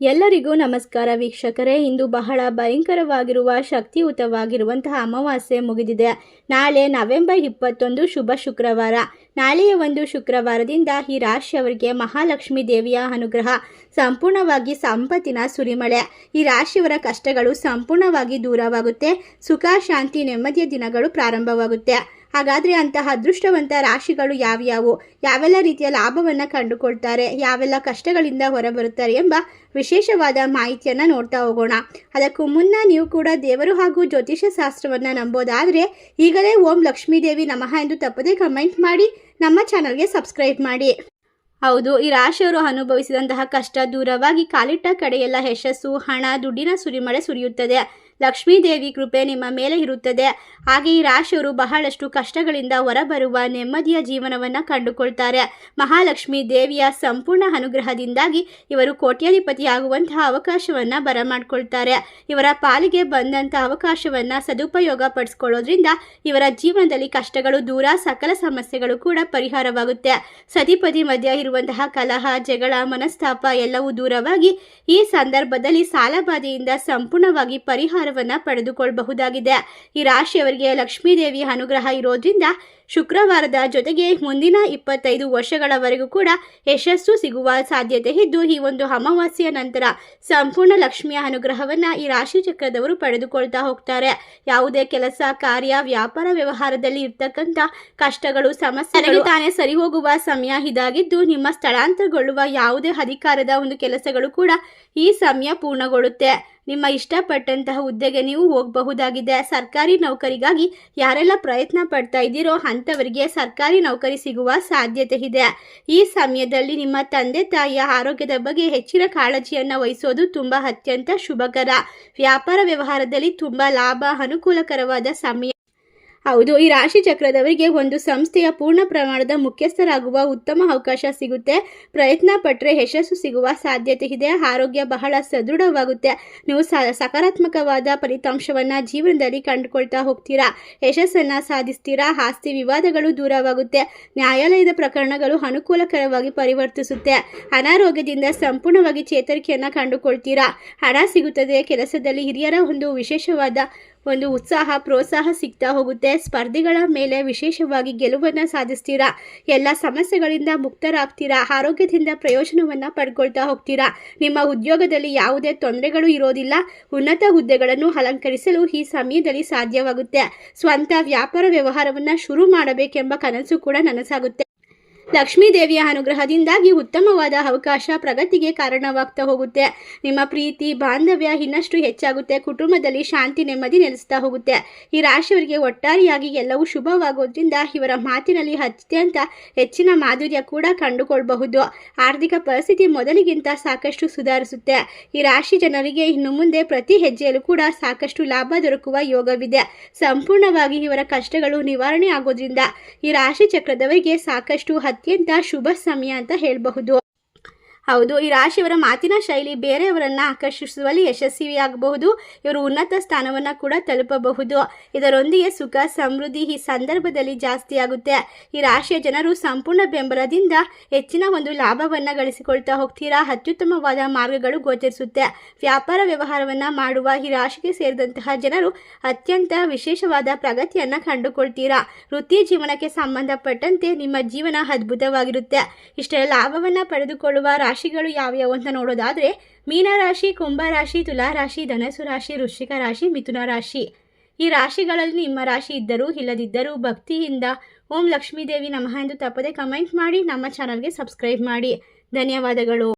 ಎಲ್ಲರಿಗೂ ನಮಸ್ಕಾರ ವೀಕ್ಷಕರೇ. ಇಂದು ಬಹಳ ಭಯಂಕರವಾಗಿರುವ ಶಕ್ತಿಯುತವಾಗಿರುವಂತಹ ಅಮಾವಾಸ್ಯೆ ಮುಗಿದಿದೆ. ನಾಳೆ ನವೆಂಬರ್ ಇಪ್ಪತ್ತೊಂದು ಶುಭ ಶುಕ್ರವಾರ. ನಾಳೆಯ ಒಂದು ಶುಕ್ರವಾರದಿಂದ ಈ ರಾಶಿಯವರಿಗೆ ಮಹಾಲಕ್ಷ್ಮಿ ದೇವಿಯ ಅನುಗ್ರಹ, ಸಂಪೂರ್ಣವಾಗಿ ಸಂಪತ್ತಿನ ಸುರಿಮಳೆ. ಈ ರಾಶಿಯವರ ಕಷ್ಟಗಳು ಸಂಪೂರ್ಣವಾಗಿ ದೂರವಾಗುತ್ತೆ. ಸುಖ, ಶಾಂತಿ, ನೆಮ್ಮದಿಯ ದಿನಗಳು ಪ್ರಾರಂಭವಾಗುತ್ತೆ. ಹಾಗಾದರೆ ಅಂತಹ ಅದೃಷ್ಟವಂತ ರಾಶಿಗಳು ಯಾವ್ಯಾವು? ಯಾವೆಲ್ಲ ರೀತಿಯ ಲಾಭವನ್ನು ಕಂಡುಕೊಳ್ತಾರೆ? ಯಾವೆಲ್ಲ ಕಷ್ಟಗಳಿಂದ ಹೊರಬರುತ್ತಾರೆ ಎಂಬ ವಿಶೇಷವಾದ ಮಾಹಿತಿಯನ್ನು ನೋಡ್ತಾ ಹೋಗೋಣ. ಅದಕ್ಕೂ ಮುನ್ನ ನೀವು ಕೂಡ ದೇವರು ಹಾಗೂ ಜ್ಯೋತಿಷ್ಯ ಶಾಸ್ತ್ರವನ್ನು ನಂಬೋದಾದರೆ ಈಗಲೇ ಓಂ ಲಕ್ಷ್ಮೀದೇವಿ ನಮಃ ಎಂದು ತಪ್ಪದೇ ಕಮೆಂಟ್ ಮಾಡಿ, ನಮ್ಮ ಚಾನಲ್ಗೆ ಸಬ್ಸ್ಕ್ರೈಬ್ ಮಾಡಿ. ಹೌದು, ಈ ರಾಶಿಯವರು ಅನುಭವಿಸಿದಂತಹ ಕಷ್ಟ ದೂರವಾಗಿ ಕಾಲಿಟ್ಟ ಕಡೆಯೆಲ್ಲ ಯಶಸ್ಸು, ಹಣ, ದುಡ್ಡಿನ ಸುರಿಮಳೆ ಸುರಿಯುತ್ತದೆ. ಲಕ್ಷ್ಮೀ ದೇವಿ ಕೃಪೆ ನಿಮ್ಮ ಮೇಲೆ ಇರುತ್ತದೆ. ಹಾಗೆ ಈ ರಾಶಿಯವರು ಬಹಳಷ್ಟು ಕಷ್ಟಗಳಿಂದ ಹೊರಬರುವ ನೆಮ್ಮದಿಯ ಜೀವನವನ್ನು ಕಂಡುಕೊಳ್ತಾರೆ. ಮಹಾಲಕ್ಷ್ಮಿ ದೇವಿಯ ಸಂಪೂರ್ಣ ಅನುಗ್ರಹದಿಂದಾಗಿ ಇವರು ಕೋಟ್ಯಾಧಿಪತಿಯಾಗುವಂತಹ ಅವಕಾಶವನ್ನು ಬರಮಾಡ್ಕೊಳ್ತಾರೆ. ಇವರ ಪಾಲಿಗೆ ಬಂದಂಥ ಅವಕಾಶವನ್ನು ಸದುಪಯೋಗ ಪಡಿಸ್ಕೊಳ್ಳೋದ್ರಿಂದ ಇವರ ಜೀವನದಲ್ಲಿ ಕಷ್ಟಗಳು ದೂರ ಸಕಲ ಸಮಸ್ಯೆಗಳು ಕೂಡ ಪರಿಹಾರವಾಗುತ್ತೆ. ಸತಿಪತಿ ಮಧ್ಯ ಇರುವಂತಹ ಕಲಹ, ಜಗಳ, ಮನಸ್ತಾಪ ಎಲ್ಲವೂ ದೂರವಾಗಿ ಈ ಸಂದರ್ಭದಲ್ಲಿ ಸಾಲಬಾಧೆಯಿಂದ ಸಂಪೂರ್ಣವಾಗಿ ಪರಿಹಾರವನ್ನು ಪಡೆದುಕೊಳ್ಳಬಹುದಾಗಿದೆ ಈ ರಾಶಿಯವರಿಗೆ ಲಕ್ಷ್ಮೀದೇವಿಯ ಅನುಗ್ರಹ ಇರೋದ್ರಿಂದ ಶುಕ್ರವಾರದ ಜೊತೆಗೆ ಮುಂದಿನ ಇಪ್ಪತ್ತೈದು ವರ್ಷಗಳವರೆಗೂ ಕೂಡ ಯಶಸ್ಸು ಸಿಗುವ ಸಾಧ್ಯತೆ ಇದ್ದು, ಈ ಒಂದು ಅಮಾವಾಸ್ಯೆಯ ನಂತರ ಸಂಪೂರ್ಣ ಲಕ್ಷ್ಮಿಯ ಅನುಗ್ರಹವನ್ನ ಈ ರಾಶಿ ಚಕ್ರದವರು ಪಡೆದುಕೊಳ್ತಾ ಹೋಗ್ತಾರೆ. ಯಾವುದೇ ಕೆಲಸ, ಕಾರ್ಯ, ವ್ಯಾಪಾರ ವ್ಯವಹಾರದಲ್ಲಿ ಇರ್ತಕ್ಕಂಥ ಕಷ್ಟಗಳು, ಸಮಸ್ಯೆಗಳು ತಾನೇ ಸರಿ ಹೋಗುವ ಸಮಯ ಇದಾಗಿದ್ದು, ನಿಮ್ಮ ಸ್ಥಳಾಂತರಗೊಳ್ಳುವ ಯಾವುದೇ ಅಧಿಕಾರದ ಒಂದು ಕೆಲಸಗಳು ಕೂಡ ಈ ಸಮಯ ಪೂರ್ಣಗೊಳ್ಳುತ್ತೆ. ನಿಮ್ಮ ಇಷ್ಟಪಟ್ಟಂತಹ ಹುದ್ದೆಗೆ ನೀವು ಹೋಗಬಹುದಾಗಿದೆ. ಸರ್ಕಾರಿ ನೌಕರಿಗಾಗಿ ಯಾರೆಲ್ಲ ಪ್ರಯತ್ನ ಪಡ್ತಾ ಇದ್ದೀರೋ ಅಂಥವರಿಗೆ ಸರ್ಕಾರಿ ನೌಕರಿ ಸಿಗುವ ಸಾಧ್ಯತೆ ಇದೆ ಈ ಸಮಯದಲ್ಲಿ ನಿಮ್ಮ ತಂದೆ ತಾಯಿಯ ಆರೋಗ್ಯದ ಬಗ್ಗೆ ಹೆಚ್ಚಿನ ಕಾಳಜಿಯನ್ನು ವಹಿಸೋದು ತುಂಬ ಅತ್ಯಂತ ಶುಭಕರ. ವ್ಯಾಪಾರ ವ್ಯವಹಾರದಲ್ಲಿ ತುಂಬ ಲಾಭ, ಅನುಕೂಲಕರವಾದ ಸಮಯ ಹೌದು, ಈ ರಾಶಿ ಚಕ್ರದವರಿಗೆ ಒಂದು ಸಂಸ್ಥೆಯ ಪೂರ್ಣ ಪ್ರಮಾಣದ ಮುಖ್ಯಸ್ಥರಾಗುವ ಉತ್ತಮ ಅವಕಾಶ ಸಿಗುತ್ತೆ. ಪ್ರಯತ್ನ ಪಟ್ಟರೆ ಯಶಸ್ಸು ಸಿಗುವ ಸಾಧ್ಯತೆ ಇದೆ. ಆರೋಗ್ಯ ಬಹಳ ಸದೃಢವಾಗುತ್ತೆ. ನೀವು ಸಕಾರಾತ್ಮಕವಾದ ಫಲಿತಾಂಶವನ್ನು ಜೀವನದಲ್ಲಿ ಕಂಡುಕೊಳ್ತಾ ಹೋಗ್ತೀರಾ? ಯಶಸ್ಸನ್ನು ಸಾಧಿಸ್ತೀರಾ? ಆಸ್ತಿ ವಿವಾದಗಳು ದೂರವಾಗುತ್ತೆ. ನ್ಯಾಯಾಲಯದ ಪ್ರಕರಣಗಳು ಅನುಕೂಲಕರವಾಗಿ ಪರಿವರ್ತಿಸುತ್ತೆ. ಅನಾರೋಗ್ಯದಿಂದ ಸಂಪೂರ್ಣವಾಗಿ ಚೇತರಿಕೆಯನ್ನು ಕಂಡುಕೊಳ್ತೀರಾ? ಹಣ ಸಿಗುತ್ತದೆ. ಕೆಲಸದಲ್ಲಿ ಹಿರಿಯರ ಒಂದು ವಿಶೇಷವಾದ ಒಂದು ಉತ್ಸಾಹ, ಪ್ರೋತ್ಸಾಹ ಸಿಗ್ತಾ ಹೋಗುತ್ತೆ. ಸ್ಪರ್ಧಿಗಳ ಮೇಲೆ ವಿಶೇಷವಾಗಿ ಗೆಲುವನ್ನು ಸಾಧಿಸ್ತೀರಾ? ಎಲ್ಲ ಸಮಸ್ಯೆಗಳಿಂದ ಮುಕ್ತರಾಗ್ತೀರಾ? ಆರೋಗ್ಯದಿಂದ ಪ್ರಯೋಜನವನ್ನು ಪಡ್ಕೊಳ್ತಾ ಹೋಗ್ತೀರಾ? ನಿಮ್ಮ ಉದ್ಯೋಗದಲ್ಲಿ ಯಾವುದೇ ತೊಂದರೆಗಳು ಇರೋದಿಲ್ಲ. ಉನ್ನತ ಹುದ್ದೆಗಳನ್ನು ಅಲಂಕರಿಸಲು ಈ ಸಮಯದಲ್ಲಿ ಸಾಧ್ಯವಾಗುತ್ತೆ. ಸ್ವಂತ ವ್ಯಾಪಾರ ವ್ಯವಹಾರವನ್ನು ಶುರು ಮಾಡಬೇಕೆಂಬ ಕನಸು ಕೂಡ ನನಸಾಗುತ್ತೆ. ಲಕ್ಷ್ಮೀ ದೇವಿಯ ಅನುಗ್ರಹದಿಂದಾಗಿ ಉತ್ತಮವಾದ ಅವಕಾಶ ಪ್ರಗತಿಗೆ ಕಾರಣವಾಗ್ತಾ ಹೋಗುತ್ತೆ. ನಿಮ್ಮ ಪ್ರೀತಿ, ಬಾಂಧವ್ಯ ಇನ್ನಷ್ಟು ಹೆಚ್ಚಾಗುತ್ತೆ. ಕುಟುಂಬದಲ್ಲಿ ಶಾಂತಿ, ನೆಮ್ಮದಿ ನೆಲೆಸ್ತಾ ಹೋಗುತ್ತೆ. ಈ ರಾಶಿಯವರಿಗೆ ಒಟ್ಟಾರೆಯಾಗಿ ಎಲ್ಲವೂ ಶುಭವಾಗೋದ್ರಿಂದ ಇವರ ಮಾತಿನಲ್ಲಿ ಅತ್ಯಂತ ಹೆಚ್ಚಿನ ಮಾಧುರ್ಯ ಕೂಡ ಕಂಡುಕೊಳ್ಬಹುದು. ಆರ್ಥಿಕ ಪರಿಸ್ಥಿತಿ ಮೊದಲಿಗಿಂತ ಸಾಕಷ್ಟು ಸುಧಾರಿಸುತ್ತೆ. ಈ ರಾಶಿ ಜನರಿಗೆ ಇನ್ನು ಮುಂದೆ ಪ್ರತಿ ಹೆಜ್ಜೆಯಲ್ಲೂ ಕೂಡ ಸಾಕಷ್ಟು ಲಾಭ ದೊರಕುವ ಯೋಗವಿದೆ. ಸಂಪೂರ್ಣವಾಗಿ ಇವರ ಕಷ್ಟಗಳು ನಿವಾರಣೆ ಆಗೋದ್ರಿಂದ ಈ ರಾಶಿ ಚಕ್ರದವರಿಗೆ ಸಾಕಷ್ಟು ಅತ್ಯಂತ ಶುಭ ಸಮಯ ಅಂತ ಹೇಳಬಹುದು. ಹೌದು, ಈ ರಾಶಿಯವರ ಮಾತಿನ ಶೈಲಿ ಬೇರೆಯವರನ್ನು ಆಕರ್ಷಿಸುವಲ್ಲಿ ಯಶಸ್ವಿಯಾಗಬಹುದು. ಇವರು ಉನ್ನತ ಸ್ಥಾನವನ್ನು ಕೂಡ ತಲುಪಬಹುದು. ಇದರೊಂದಿಗೆ ಸುಖ, ಸಮೃದ್ಧಿ ಈ ಸಂದರ್ಭದಲ್ಲಿ ಜಾಸ್ತಿಯಾಗುತ್ತೆ ಈ ರಾಶಿಯ ಜನರು ಸಂಪೂರ್ಣ ಬೆಂಬಲದಿಂದ ಹೆಚ್ಚಿನ ಒಂದು ಲಾಭವನ್ನು ಗಳಿಸಿಕೊಳ್ತಾ ಹೋಗ್ತೀರಾ? ಅತ್ಯುತ್ತಮವಾದ ಮಾರ್ಗಗಳು ಗೋಚರಿಸುತ್ತೆ. ವ್ಯಾಪಾರ ವ್ಯವಹಾರವನ್ನು ಮಾಡುವ ಈ ರಾಶಿಗೆ ಸೇರಿದಂತಹ ಜನರು ಅತ್ಯಂತ ವಿಶೇಷವಾದ ಪ್ರಗತಿಯನ್ನು ಕಂಡುಕೊಳ್ತೀರಾ? ವೃತ್ತಿ ಜೀವನಕ್ಕೆ ಸಂಬಂಧಪಟ್ಟಂತೆ ನಿಮ್ಮ ಜೀವನ ಅದ್ಭುತವಾಗಿರುತ್ತೆ. ಇಷ್ಟೇ ಲಾಭವನ್ನು ಪಡೆದುಕೊಳ್ಳುವ ರಾಶಿ ರಾಶಿಗಳು ಯಾವ್ಯಾವು ಅಂತ ನೋಡೋದಾದರೆ ಮೀನರಾಶಿ ಕುಂಭರಾಶಿ ತುಲಾರಾಶಿ ಧನಸು ರಾಶಿ ವೃಶ್ಚಿಕ ರಾಶಿ, ಮಿಥುನ ರಾಶಿ. ಈ ರಾಶಿಗಳಲ್ಲಿ ನಿಮ್ಮ ರಾಶಿ ಇದ್ದರೂ ಇಲ್ಲದಿದ್ದರೂ ಭಕ್ತಿಯಿಂದ ಓಂ ಲಕ್ಷ್ಮೀದೇವಿ ನಮಃ ಎಂದು ತಪ್ಪದೆ ಕಮೆಂಟ್ ಮಾಡಿ, ನಮ್ಮ ಚಾನಲ್ಗೆ ಸಬ್ಸ್ಕ್ರೈಬ್ ಮಾಡಿ. ಧನ್ಯವಾದಗಳು.